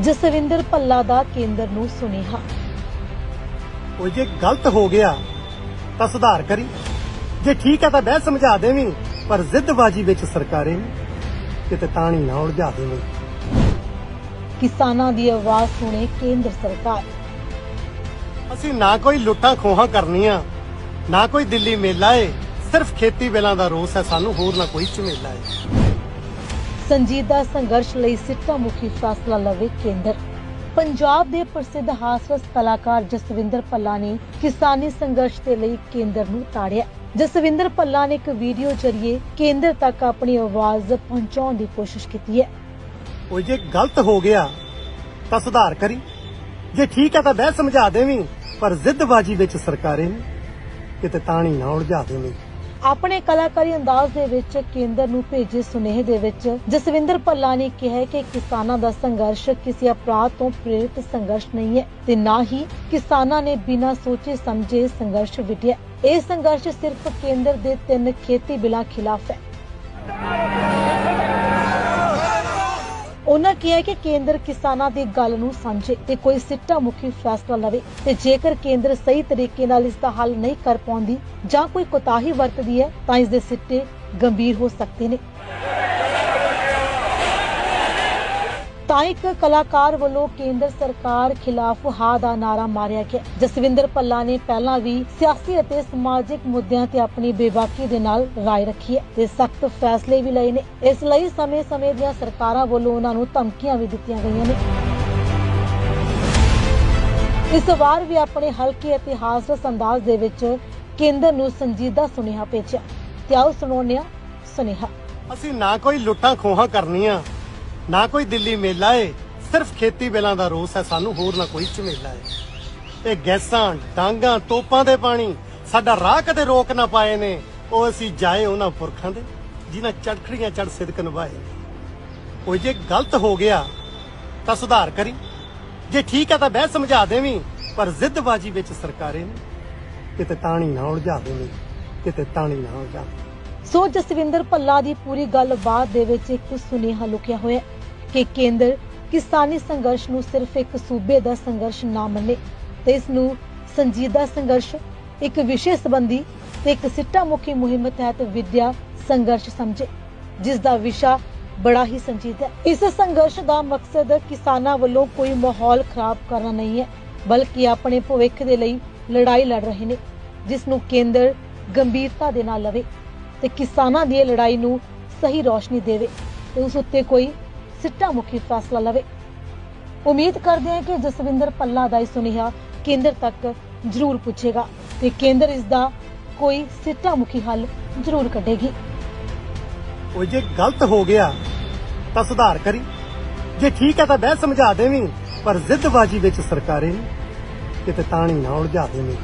ਜਸਵਿੰਦਰ ਭੱਲਾ ਦਾ ਕੇਂਦਰ ਨੂੰ ਸੁਨੇਹਾ। ਉਹ ਜੇ ਗਲਤ ਹੋ ਗਿਆ ਤਾਂ ਸੁਧਾਰ ਕਰੀ। ਜੇ ਠੀਕ ਹੈ ਤਾਂ ਬਹਿ ਸਮਝਾ ਦੇਵੀਂ ਪਰ ਜ਼ਿੱਦਬਾਜੀ ਵਿੱਚ ਸਰਕਾਰੇ ਕਿਤੇ ਤਾਣੀ ਨਾ ਉਲਝਾ ਦੇਵੀਂ। ਕਿਸਾਨਾਂ ਦੀ ਆਵਾਜ਼ ਸੁਣੇ ਕੇਂਦਰ ਸਰਕਾਰ। ਅਸੀਂ ਨਾ ਕੋਈ ਲੁੱਟਾਂ ਖੋਹਾਂ ਕਰਨੀਆਂ ਨਾ ਕੋਈ ਦਿੱਲੀ ਮੇਲਾ ਏ ਸਿਰਫ ਖੇਤੀ ਬਿਲਾਂ ਦਾ ਰੋਸ ਹੈ ਸਾਨੂੰ ਹੋਰ ਨਾ ਕੋਈ ਝਮੇਲਾ ਏ। ਸੰਜੀਦਾ ਸੰਘਰਸ਼ ਲਈ ਸਿੱਟਾ ਮੁਖੀ ਫੈਸਲਾ ਲਵੇ ਕੇਂਦਰ। ਪੰਜਾਬ ਦੇ ਪ੍ਰਸਿੱਧ ਹਾਸਰਸ ਕਲਾਕਾਰ ਜਸਵਿੰਦਰ ਭੱਲਾ ਨੇ ਕਿਸਾਨੀ ਸੰਘਰਸ਼ ਦੇ ਲਈ ਕੇਂਦਰ ਨੂੰ ਤਾੜਿਆ। ਜਸਵਿੰਦਰ ਭੱਲਾ ਨੇ ਇੱਕ ਵੀਡੀਓ ਜ਼ਰੀਏ ਕੇਂਦਰ ਤੱਕ ਆਪਣੀ ਆਵਾਜ਼ ਪਹੁੰਚਾਉਣ ਦੀ ਕੋਸ਼ਿਸ਼ ਕੀਤੀ ਹੈ। ਉਹ ਜੇ ਗਲਤ ਹੋ ਗਿਆ, ਤਾਂ ਸੁਧਾਰ ਕਰੀ। ਜੇ ਠੀਕ ਹੈ ਤਾਂ ਬਹਿ ਸਮਝਾ ਦੇਵੀਂ, ਪਰ ਜ਼ਿੱਦਬਾਜੀ ਵਿੱਚ ਸਰਕਾਰੇ ਨਹੀਂ ਕਿਤੇ ਤਾਣੀ ਨਾ ਉਲਝਾ ਦੇਵੀਂ। ਆਪਣੇ ਕਲਾਕਾਰੀ ਅੰਦਾਜ਼ ਦੇ ਵਿੱਚ ਕੇਂਦਰ ਨੂੰ ਭੇਜੇ ਸੁਨੇਹੇ ਦੇ ਵਿੱਚ, ਜਸਵਿੰਦਰ ਭੱਲਾ ਨੇ ਕਿਹਾ ਕਿ ਕਿਸਾਨਾਂ ਦਾ ਸੰਘਰਸ਼ ਕਿਸੇ ਅਪਰਾਧ ਤੋਂ ਪ੍ਰੇਰਿਤ ਸੰਘਰਸ਼ ਨਹੀਂ ਹੈ ਤੇ ਨਾ ਹੀ ਕਿਸਾਨਾਂ ਨੇ ਬਿਨਾਂ ਸੋਚੇ ਸਮਝੇ ਸੰਘਰਸ਼ ਵਿਟਿਆ ਇਹ ਸੰਘਰਸ਼ ਸਿਰਫ ਕੇਂਦਰ ਦੇ ਤਿੰਨ ਖੇਤੀ ਬਿਲਾਂ ਖਿਲਾਫ ਹੈ। ਉਹਨਾਂ ਕਿਹਾ ਕਿ ਕੇਂਦਰ ਕਿਸਾਨਾਂ ਦੀ ਗੱਲ ਨੂੰ ਸਮਝੇ ਤੇ ਕੋਈ ਸਿੱਟਾ ਮੁਖੀ ਫੈਸਲਾ ਲਵੇ ਤੇ ਜੇਕਰ ਕੇਂਦਰ ਸਹੀ ਤਰੀਕੇ ਨਾਲ ਇਸ ਦਾ ਹੱਲ ਨਹੀਂ ਕਰ ਪਾਉਂਦੀ ਜਾਂ ਕੋਈ ਕੋਤਾਹੀ ਵਰਤਦੀ ਹੈ ਤਾਂ ਇਸ ਦੇ ਸਿੱਟੇ ਗੰਭੀਰ ਹੋ ਸਕਦੇ ਨੇ। ਤਾਂ ਇੱਕ ਕਲਾਕਾਰ ਵੱਲੋਂ ਕੇਂਦਰ ਸਰਕਾਰ ਖਿਲਾਫ ਹਾ ਦਾ ਨਾਰਾ ਮਾਰਿਆ ਗਿਆ। ਜਸਵਿੰਦਰ ਪੱਲਾ ਨੇ ਪਹਿਲਾਂ ਵੀ ਸਿਆਸੀ ਅਤੇ ਸਮਾਜਿਕ ਮੁੱਦਿਆਂ ਤੇ ਆਪਣੀ ਬੇਬਾਕੀ ਦੇ ਨਾਲ ਰਾਏ ਰੱਖੀ ਹੈ ਤੇ ਸਖਤ ਫੈਸਲੇ ਵੀ ਲਏ ਨੇ। ਇਸ ਲਈ ਸਮੇਂ-ਸਮੇਂ ਦੀਆਂ ਸਰਕਾਰਾਂ ਵੱਲੋਂ ਉਹਨਾਂ ਨੂੰ ਧਮਕੀਆਂ ਵੀ ਦਿੱਤੀਆਂ ਗਈਆਂ ਨੇ। ਇਸ ਵਾਰ ਵੀ ਆਪਣੇ ਹਲਕੇ ਅਤੇ ਹਾਸਰਸ ਅੰਦਾਜ਼ ਦੇ ਵਿੱਚ ਕੇਂਦਰ ਨੂੰ ਸੰਜੀਦਾ ਸੁਨੇਹਾ ਭੇਜਿਆ। ਤੇ ਆਓ ਸੁਣਾਉਂਦੇ ਸੁਨੇਹਾ। ਅਸੀਂ ਨਾ ਕੋਈ ਲੁੱਟਾਂ ਖੋਹਾਂ ਕਰਨੀਆਂ। ਨਾ ਕੋਈ ਦਿੱਲੀ ਮੇਲਾ ਏ, ਸਿਰਫ ਖੇਤੀ ਬਿਲਾਂ ਦਾ ਰੋਸ ਹੈ, ਸਾਨੂੰ ਹੋਰ ਨਾ ਕੋਈ ਝਮੇਲਾ ਏ। ਇਹ ਗੈਸਾਂ, ਡਾਂਗਾਂ, ਤੋਪਾਂ ਦੇ ਪਾਣੀ, ਸਾਡਾ ਰਾਹ ਕਦੇ ਰੋਕ ਨਾ ਪਾਏ ਨੇ, ਉਹ ਅਸੀਂ ਜਾਏ ਉਹਨਾਂ ਪੁਰਖਾਂ ਦੇ, ਜਿਨ੍ਹਾਂ ਚੜਖੜੀਆਂ ਚੜ ਸਿਦਕ ਨਿਭਾਏ ਉਹ ਜੇ ਗਲਤ ਹੋ ਗਿਆ, ਤਾਂ ਸੁਧਾਰ ਕਰੀ। ਜੇ ਠੀਕ ਹੈ ਤਾਂ ਬਹਿ ਸਮਝਾ ਦੇਵੀਂ, ਪਰ ਜ਼ਿੱਦਬਾਜੀ ਵਿੱਚ ਸਰਕਾਰੇ ਨੇ। ਕਿਤੇ ਤਾਣੀ ਨਾ ਉਲਝਾ ਦੇਵੀਂ, ਕਿਤੇ ਤਾਣੀ ਨਾ ਉਲਝਾ ਦੇਵੀਂ। ਸੋ ਜਸਵਿੰਦਰ ਭੱਲਾ ਦੀ ਪੂਰੀ ਗੱਲਬਾਤ ਦੇ ਵਿੱਚ ਇੱਕ ਸੁਨੇਹਾ ਲੁਕਿਆ ਹੋਇਆ ਕਿ ਕੇਂਦਰ ਕਿਸਾਨੀ ਸੰਘਰਸ਼ ਨੂੰ ਸਿਰਫ ਇੱਕ ਸੂਬੇ ਦਾ ਸੰਘਰਸ਼ ਨਾ ਮੰਨੇ ਤੇ ਇਸ ਨੂੰ ਸੰਜੀਦਾ ਸੰਘਰਸ਼, ਇੱਕ ਵਿਸ਼ੇ ਸੰਬੰਧੀ ਤੇ ਇੱਕ ਸਿੱਟਾ ਮੁਖੀ ਮੁਹਿੰਮ ਤਹਿਤ ਵਿਦਿਆ ਸੰਘਰਸ਼ ਸਮਝੇ, ਜਿਸ ਦਾ ਵਿਸ਼ਾ ਬੜਾ ਹੀ ਸੰਜੀਦਾ ਹੈ। ਇਸ ਸੰਘਰਸ਼ ਦਾ ਮਕਸਦ ਕਿਸਾਨਾਂ ਵੱਲੋਂ ਕੋਈ ਮਾਹੌਲ ਖਰਾਬ ਕਰਨਾ ਨਹੀਂ ਹੈ, ਬਲਕਿ ਆਪਣੇ ਭਵਿੱਖ ਦੇ ਲਈ ਲੜਾਈ ਲੜ ਰਹੇ ਨੇ, ਜਿਸ ਨੂੰ ਕੇਂਦਰ ਗੰਭੀਰਤਾ ਦੇ ਨਾਲ ਲਵੇ। ਤੇ ਕਿਸਾਨਾਂ ਦੀ ਇਹ ਲੜਾਈ ਨੂੰ ਸਹੀ ਰੋਸ਼ਨੀ ਦੇਵੇ ਤੇ ਉਸ ਉੱਤੇ ਕੋਈ ਸਿੱਟਾ ਮੁਖੀ ਫੈਸਲਾ ਲਵੇ। ਉਮੀਦ ਕਰਦੇ ਹਾਂ ਕਿ ਜਸਵਿੰਦਰ ਪੱਲਾ ਦਾ ਇਹ ਸੁਨੇਹਾ ਕੇਂਦਰ ਤੱਕ ਜ਼ਰੂਰ ਪੁੱਛੇਗਾ ਤੇ ਕੇਂਦਰ ਇਸ ਦਾ ਕੋਈ ਸਿੱਟਾ ਮੁਖੀ ਹੱਲ ਜ਼ਰੂਰ ਕੱਢੇਗੀ। ਉਹ ਜੇ ਗਲਤ ਹੋ ਗਿਆ ਤਾਂ ਸੁਧਾਰ ਕਰੀ। ਜੇ ਠੀਕ ਹੈ ਤਾਂ ਬਹਿ ਸਮਝਾ ਦੇਵੀਂ, ਪਰ ਜ਼ਿੱਦਬਾਜੀ ਵਿੱਚ ਸਰਕਾਰੇ ਨਹੀਂ ਕਿਤੇ ਤਾਣੀ ਨਾ ਉਲਝਾ ਦੇਵੀਂ।